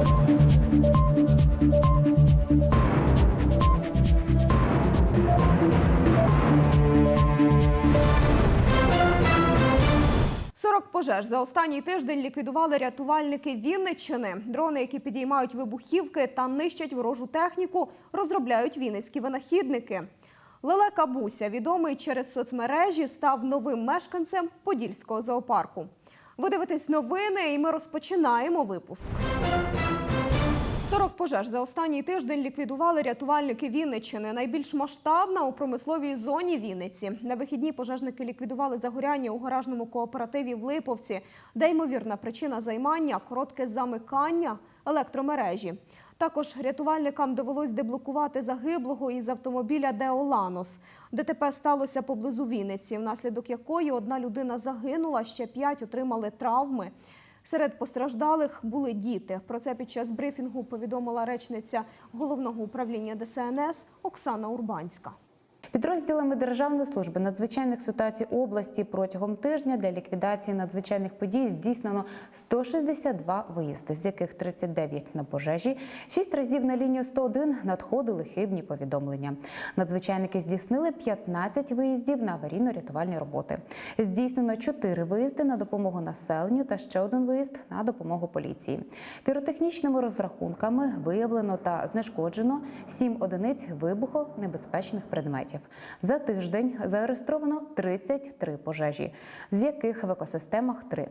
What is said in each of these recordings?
– 40 пожеж за останній тиждень ліквідували рятувальники Вінниччини. Дрони, які підіймають вибухівки та нищать ворожу техніку, розробляють вінницькі винахідники. Лелека Буся, відомий через соцмережі, став новим мешканцем Подільського зоопарку. Ви дивитесь новини, і ми розпочинаємо випуск. 40 пожеж за останній тиждень ліквідували рятувальники Вінниччини. Найбільш масштабна у промисловій зоні Вінниці. На вихідні пожежники ліквідували загоряння у гаражному кооперативі в Липовці, де ймовірна причина займання коротке замикання електромережі. Також рятувальникам довелось деблокувати загиблого із автомобіля Деоланос. ДТП сталося поблизу Вінниці, внаслідок якої одна людина загинула, ще п'ять отримали травми. Серед постраждалих були діти. Про це під час брифінгу повідомила речниця головного управління ДСНС Оксана Урбанська. Підрозділами Державної служби надзвичайних ситуацій області протягом тижня для ліквідації надзвичайних подій здійснено 162 виїзди, з яких 39 на пожежі, 6 разів на лінію 101 надходили хибні повідомлення. Надзвичайники здійснили 15 виїздів на аварійно-рятувальні роботи. Здійснено 4 виїзди на допомогу населенню та ще один виїзд на допомогу поліції. Піротехнічними розрахунками виявлено та знешкоджено 7 одиниць вибухонебезпечних предметів. За тиждень зареєстровано 33 пожежі, з яких в екосистемах 3.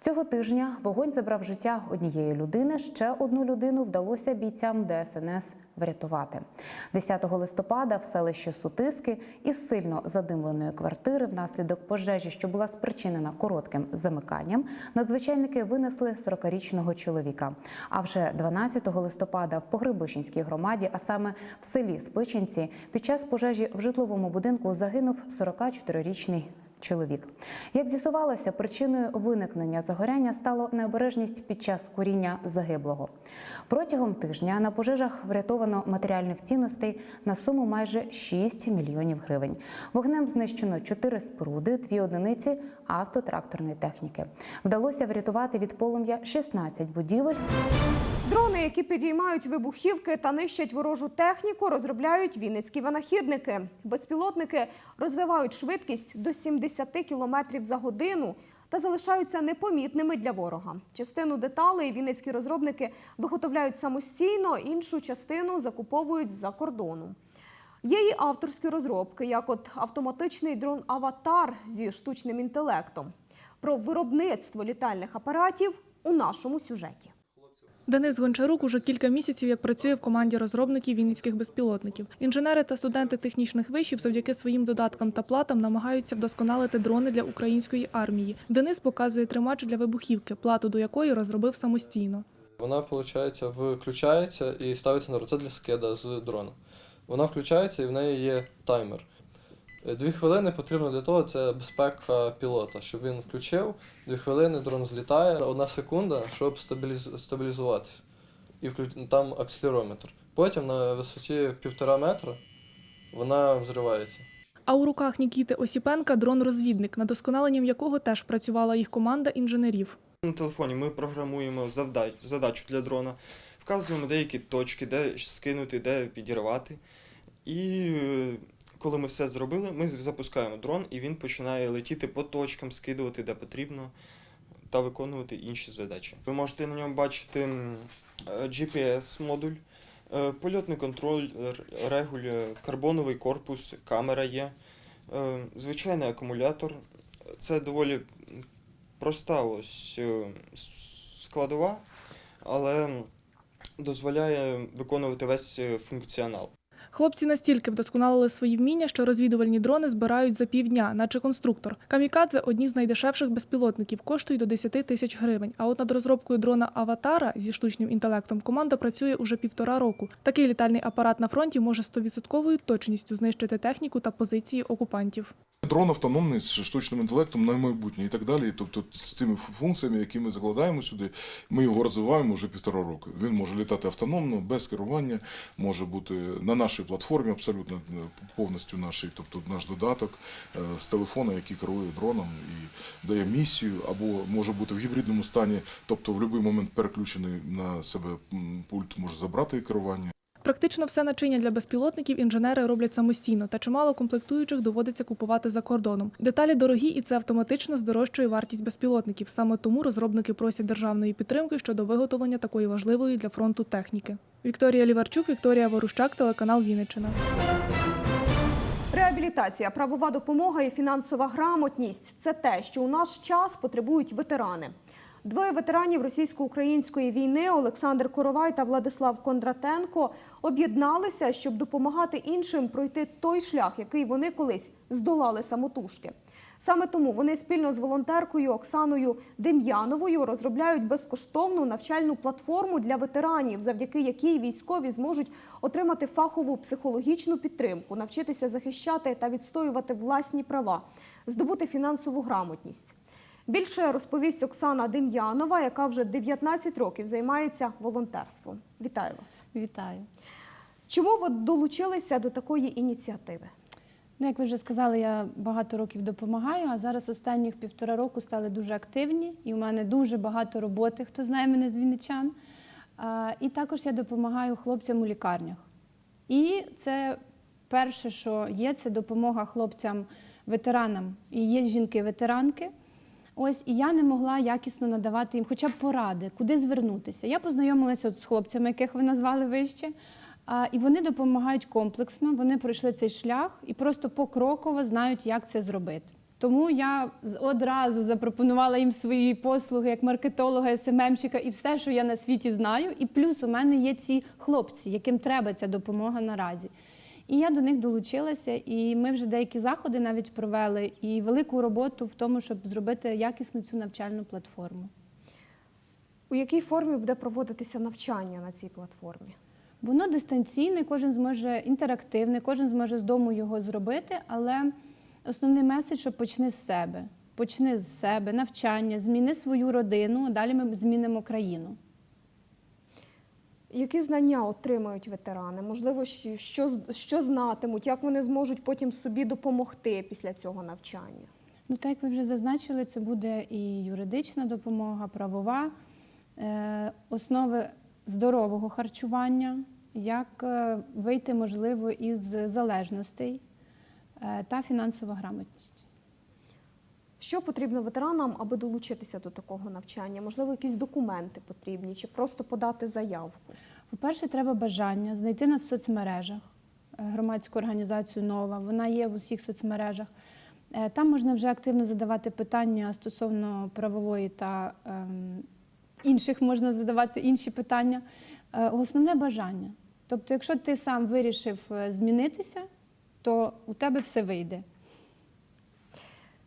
Цього тижня вогонь забрав життя однієї людини. Ще одну людину вдалося бійцям ДСНС врятувати. 10 листопада в селищі Сутиски із сильно задимленої квартири внаслідок пожежі, що була спричинена коротким замиканням, надзвичайники винесли 40-річного чоловіка. А вже 12 листопада в Погребищенській громаді, а саме в селі Спичинці, під час пожежі в житловому будинку загинув 44-річний чоловік. Як з'ясувалося, причиною виникнення загоряння стало необережність під час куріння загиблого. Протягом тижня на пожежах врятовано матеріальних цінностей на суму майже 6 мільйонів гривень. Вогнем знищено 4 споруди, 2 одиниці автотракторної техніки. Вдалося врятувати від полум'я 16 будівель. Дрони, які підіймають вибухівки та нищать ворожу техніку, розробляють вінницькі винахідники. Безпілотники розвивають швидкість до 70 км за годину та залишаються непомітними для ворога. Частину деталей вінницькі розробники виготовляють самостійно, іншу частину закуповують з-за кордону. Є і авторські розробки, як от автоматичний дрон Аватар зі штучним інтелектом. Про виробництво літальних апаратів у нашому сюжеті. Денис Гончарук уже кілька місяців як працює в команді розробників вінницьких безпілотників. Інженери та студенти технічних вишів завдяки своїм додаткам та платам намагаються вдосконалити дрони для української армії. Денис показує тримач для вибухівки, плату до якої розробив самостійно. Вона, виходить, включається і ставиться на руце для скида з дрона. Вона включається і в неї є таймер. Е, Дві хвилини потрібно для того, це безпека пілота, щоб він включив, дві хвилини дрон злітає, одна секунда, щоб стабіліз... стабілізуватися. І вклю... там акселерометр. Потім на висоті півтора метра вона взривається. А у руках Нікіти Осіпенка дрон-розвідник, над досконаленням якого теж працювала їх команда інженерів. На телефоні ми програмуємо задачу для дрона, вказуємо деякі точки, де скинути, де підірвати. І е, коли ми все зробили, ми запускаємо дрон, і він починає летіти по точкам, скидувати де потрібно та виконувати інші задачі. Ви можете на ньому бачити е, GPS-модуль, е, польотний контролер, регуль, карбоновий корпус, камера є, е, звичайний акумулятор. Це доволі проста ось складова, але дозволяє виконувати весь функціонал. Хлопці настільки вдосконалили свої вміння, що розвідувальні дрони збирають за півдня, наче конструктор. Камікадзе одні з найдешевших безпілотників, коштує до 10 тисяч гривень. А от над розробкою дрона Аватара зі штучним інтелектом команда працює уже півтора року. Такий літальний апарат на фронті може 100% точністю знищити техніку та позиції окупантів. Дрон автономний з штучним інтелектом на майбутнє і так далі. Тобто з цими функціями, які ми закладаємо сюди, ми його розвиваємо вже півтора року. Він може літати автономно, без керування, може бути на нашій платформі, абсолютно е, повністю нашій, тобто наш додаток е, з телефона, який керує дроном і дає місію, або може бути в гібридному стані, тобто в будь-який момент переключений на себе пульт, може забрати керування. Практично все начиння для безпілотників інженери роблять самостійно, та чимало комплектуючих доводиться купувати за кордоном. Деталі дорогі, і це автоматично здорожчує вартість безпілотників. Саме тому розробники просять державної підтримки щодо виготовлення такої важливої для фронту техніки. Вікторія Ліварчук, Вікторія Ворущак, телеканал Вінниччина. Реабілітація, правова допомога і фінансова грамотність це те, що у наш час потребують ветерани. Двоє ветеранів російсько-української війни Олександр Коровай та Владислав Кондратенко об'єдналися, щоб допомагати іншим пройти той шлях, який вони колись здолали самотужки. Саме тому вони спільно з волонтеркою Оксаною Дем'яновою розробляють безкоштовну навчальну платформу для ветеранів, завдяки якій військові зможуть отримати фахову психологічну підтримку, навчитися захищати та відстоювати власні права, здобути фінансову грамотність. Більше розповість Оксана Дем'янова, яка вже 19 років займається волонтерством. Вітаю вас! Вітаю. Чому ви долучилися до такої ініціативи? Ну, як ви вже сказали, я багато років допомагаю, а зараз останніх півтора року стали дуже активні, і у мене дуже багато роботи, хто знає мене з Вінничан. А, І також я допомагаю хлопцям у лікарнях. І це перше, що є, це допомога хлопцям-ветеранам. І є жінки-ветеранки. Ось і я не могла якісно надавати їм хоча б поради, куди звернутися. Я познайомилася от з хлопцями, яких ви назвали вище. А, і вони допомагають комплексно, вони пройшли цей шлях і просто покроково знають, як це зробити. Тому я одразу запропонувала їм свої послуги як маркетолога, СММщика і все, що я на світі знаю. І плюс у мене є ці хлопці, яким треба ця допомога наразі. І я до них долучилася, і ми вже деякі заходи навіть провели, і велику роботу в тому, щоб зробити якісну цю навчальну платформу. У якій формі буде проводитися навчання на цій платформі? Воно дистанційне, кожен зможе інтерактивне, кожен зможе з дому його зробити, але основний меседж, що почни з себе. Почни з себе, навчання, зміни свою родину, а далі ми змінимо країну. Які знання отримають ветерани? Можливо, що, що знатимуть, як вони зможуть потім собі допомогти після цього навчання? Ну, так як ви вже зазначили, це буде і юридична допомога, правова, е, основи здорового харчування, як е, вийти, можливо, із залежностей е, та фінансова грамотність. Що потрібно ветеранам, аби долучитися до такого навчання? Можливо, якісь документи потрібні, чи просто подати заявку? По-перше, треба бажання знайти нас в соцмережах, е, громадську організацію Нова. Вона є в усіх соцмережах. Е, Там можна вже активно задавати питання стосовно правової та ем, інших можна задавати інші питання. Е, Основне бажання. Тобто, якщо ти сам вирішив змінитися, то у тебе все вийде.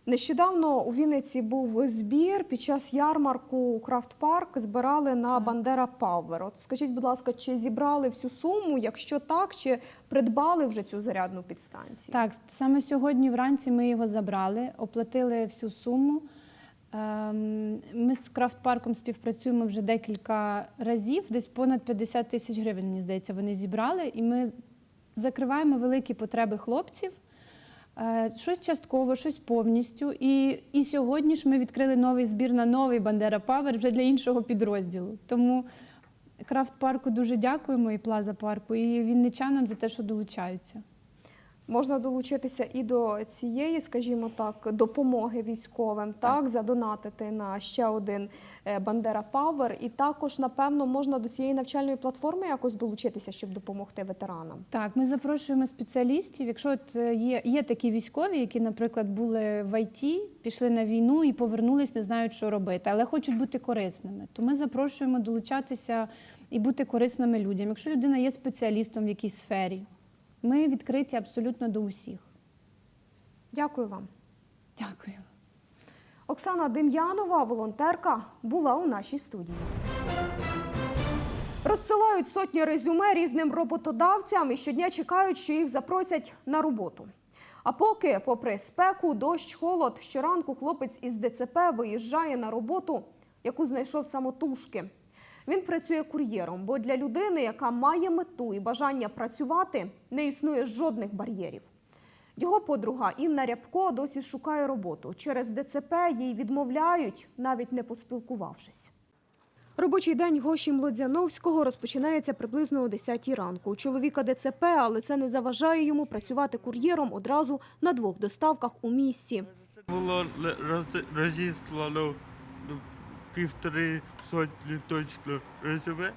Нещодавно у Вінниці був збір під час ярмарку Крафт Парк збирали на Бандера Павер. От скажіть, будь ласка, чи зібрали всю суму? Якщо так, чи придбали вже цю зарядну підстанцію? Так, саме сьогодні вранці ми його забрали, оплатили всю суму. Ем, Ми з крафт-парком співпрацюємо вже декілька разів, десь понад 50 тисяч гривень, мені здається, вони зібрали, і ми закриваємо великі потреби хлопців. Е, Щось частково, щось повністю. І, і сьогодні ж ми відкрили новий збір на новий Бандера Павер вже для іншого підрозділу. Тому крафт парку дуже дякуємо і Плаза парку, і вінничанам за те, що долучаються. Можна долучитися і до цієї, скажімо так, допомоги військовим, так, задонатити на ще один е, Бандера Павер. І також, напевно, можна до цієї навчальної платформи якось долучитися, щоб допомогти ветеранам. Так, ми запрошуємо спеціалістів. Якщо от е, є, є такі військові, які, наприклад, були в ІТ, пішли на війну і повернулись, не знають, що робити, але хочуть бути корисними, то ми запрошуємо долучатися і бути корисними людям. Якщо людина є спеціалістом в якійсь сфері, ми відкриті абсолютно до усіх. Дякую вам. Дякую. Оксана Дем'янова, волонтерка, була у нашій студії. Розсилають сотні резюме різним роботодавцям і щодня чекають, що їх запросять на роботу. А поки, попри спеку, дощ, холод, щоранку хлопець із ДЦП виїжджає на роботу, яку знайшов самотужки. Він працює кур'єром, бо для людини, яка має мету і бажання працювати, не існує жодних бар'єрів. Його подруга Інна Рябко досі шукає роботу. Через ДЦП їй відмовляють, навіть не поспілкувавшись. Робочий день Гоші Млодзяновського розпочинається приблизно о 10 ранку. У чоловіка ДЦП, але це не заважає йому працювати кур'єром одразу на двох доставках у місті. було розіслано півтори сотні точно живе.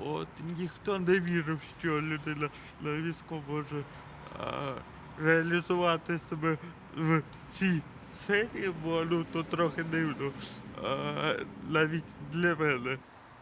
От ніхто не вірив, що людина на війську може а, реалізувати себе в цій сфері, бо ну то трохи дивно а, навіть для мене.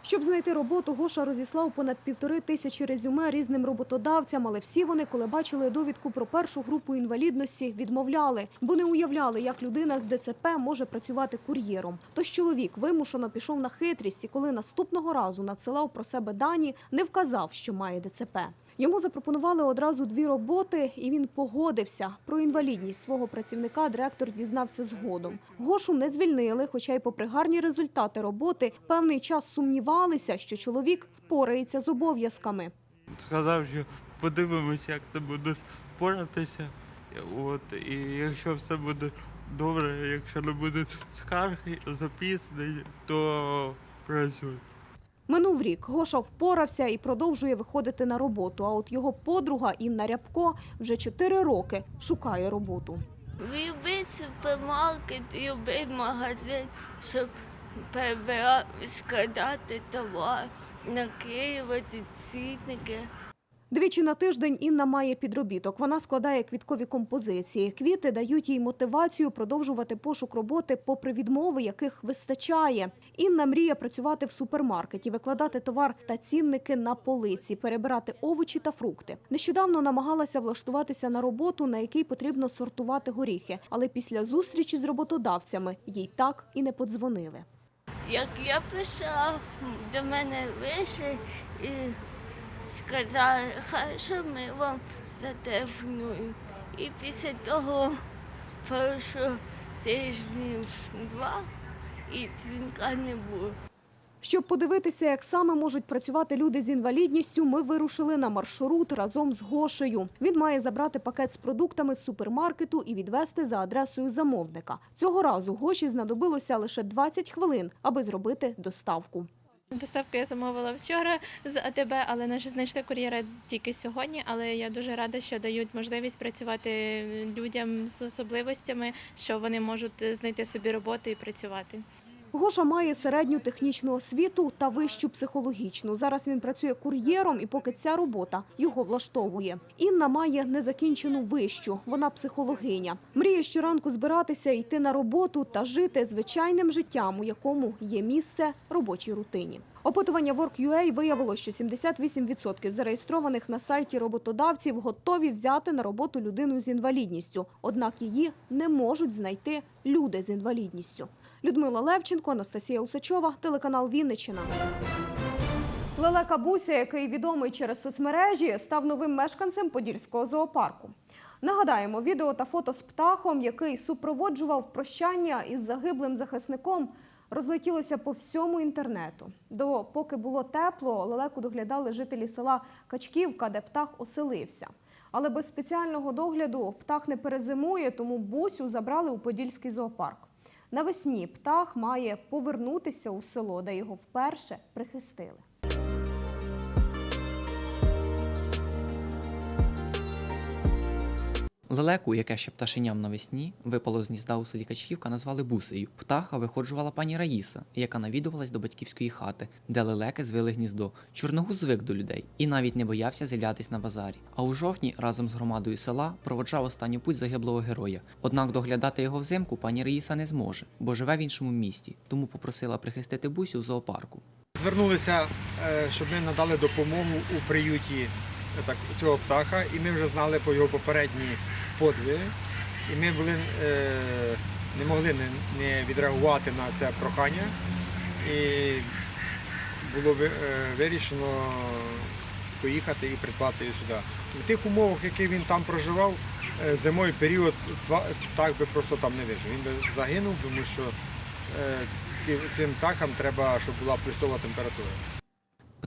Щоб знайти роботу, Гоша розіслав понад півтори тисячі резюме різним роботодавцям, але всі вони, коли бачили довідку про першу групу інвалідності, відмовляли, бо не уявляли, як людина з ДЦП може працювати кур'єром. Тож чоловік вимушено пішов на хитрість і коли наступного разу надсилав про себе дані, не вказав, що має ДЦП. Йому запропонували одразу дві роботи, і він погодився. Про інвалідність свого працівника директор дізнався згодом. Гошу не звільнили, хоча й попри гарні результати роботи, певний час сумнівалися, що чоловік впорається з обов'язками. Сказав, що подивимося, як ти будеш впоратися. От, і якщо все буде добре, якщо не буде скарги, запізнень, то працюй. Минув рік Гоша впорався і продовжує виходити на роботу. А от його подруга Інна Рябко вже чотири роки шукає роботу. Любий супермаркет, любий магазин, щоб перебирати, складати товар, наклеювати цінники. Двічі на тиждень Інна має підробіток. Вона складає квіткові композиції. Квіти дають їй мотивацію продовжувати пошук роботи, попри відмови, яких вистачає. Інна мріє працювати в супермаркеті, викладати товар та цінники на полиці, перебирати овочі та фрукти. Нещодавно намагалася влаштуватися на роботу, на якій потрібно сортувати горіхи. Але після зустрічі з роботодавцями їй так і не подзвонили. Як я прийшла, до мене вийшли і сказали, хай що ми вам зателефонуємо. І після того пройшло тижнів два і дзвінка не було. Щоб подивитися, як саме можуть працювати люди з інвалідністю, ми вирушили на маршрут разом з Гошею. Він має забрати пакет з продуктами з супермаркету і відвезти за адресою замовника. Цього разу Гоші знадобилося лише 20 хвилин, аби зробити доставку. Доставку я замовила вчора з АТБ, але наші знайшли кур'єра тільки сьогодні. Але я дуже рада, що дають можливість працювати людям з особливостями, що вони можуть знайти собі роботу і працювати. Гоша має середню технічну освіту та вищу психологічну. Зараз він працює кур'єром, і поки ця робота його влаштовує. Інна має незакінчену вищу. Вона психологиня. Мріє щоранку збиратися, йти на роботу та жити звичайним життям, у якому є місце робочій рутині. Опитування Work.ua виявило, що 78% зареєстрованих на сайті роботодавців готові взяти на роботу людину з інвалідністю. Однак її не можуть знайти люди з інвалідністю. Людмила Левченко, Анастасія Усачова, телеканал Вінниччина. Лелека Буся, який відомий через соцмережі, став новим мешканцем Подільського зоопарку. Нагадаємо, відео та фото з птахом, який супроводжував прощання із загиблим захисником, розлетілося по всьому інтернету. До поки було тепло, лелеку доглядали жителі села Качківка, де птах оселився. Але без спеціального догляду птах не перезимує, тому бусю забрали у Подільський зоопарк. Навесні птах має повернутися у село, де його вперше прихистили. Лелеку, яке ще пташеням навесні випало з гнізда у селі Качківка, назвали бусею. Птаха виходжувала пані Раїса, яка навідувалась до батьківської хати, де лелеки звили гніздо. Чорногуз звик до людей і навіть не боявся з'являтись на базарі. А у жовтні разом з громадою села проводжав останню путь загиблого героя. Однак доглядати його взимку пані Раїса не зможе, бо живе в іншому місті, тому попросила прихистити бусю в зоопарку. Звернулися, е, щоб ми надали допомогу у приюті так, цього птаха, і ми вже знали по його попередні подвиги. І ми були, е, не могли не, не відреагувати на це прохання. І було е, вирішено поїхати і придбати її сюди. В тих умовах, яких він там проживав, е, зимовий період так би просто там не вижив. Він би загинув, тому що е, цим птахам треба, щоб була плюсова температура.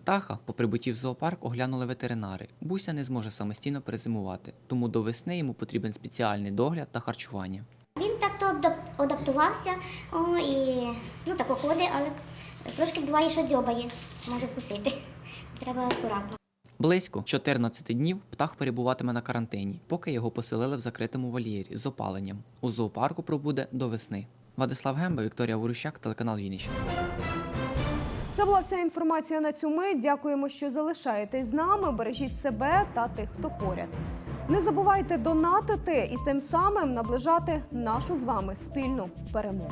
Птаха по прибутті в зоопарк оглянули ветеринари. Буся не зможе самостійно перезимувати, тому до весни йому потрібен спеціальний догляд та харчування. Він так-то адаптувався о, і ну так ходить, але трошки буває, що дзьобає, може вкусити. Треба акуратно. Близько 14 днів птах перебуватиме на карантині, поки його поселили в закритому вольєрі з опаленням. У зоопарку пробуде до весни. Владислав Гемба, Вікторія Ворущак, телеканал Вінниччина. Це була вся інформація на цю мить. Дякуємо, що залишаєтесь з нами. Бережіть себе та тих, хто поряд. Не забувайте донатити і тим самим наближати нашу з вами спільну перемогу.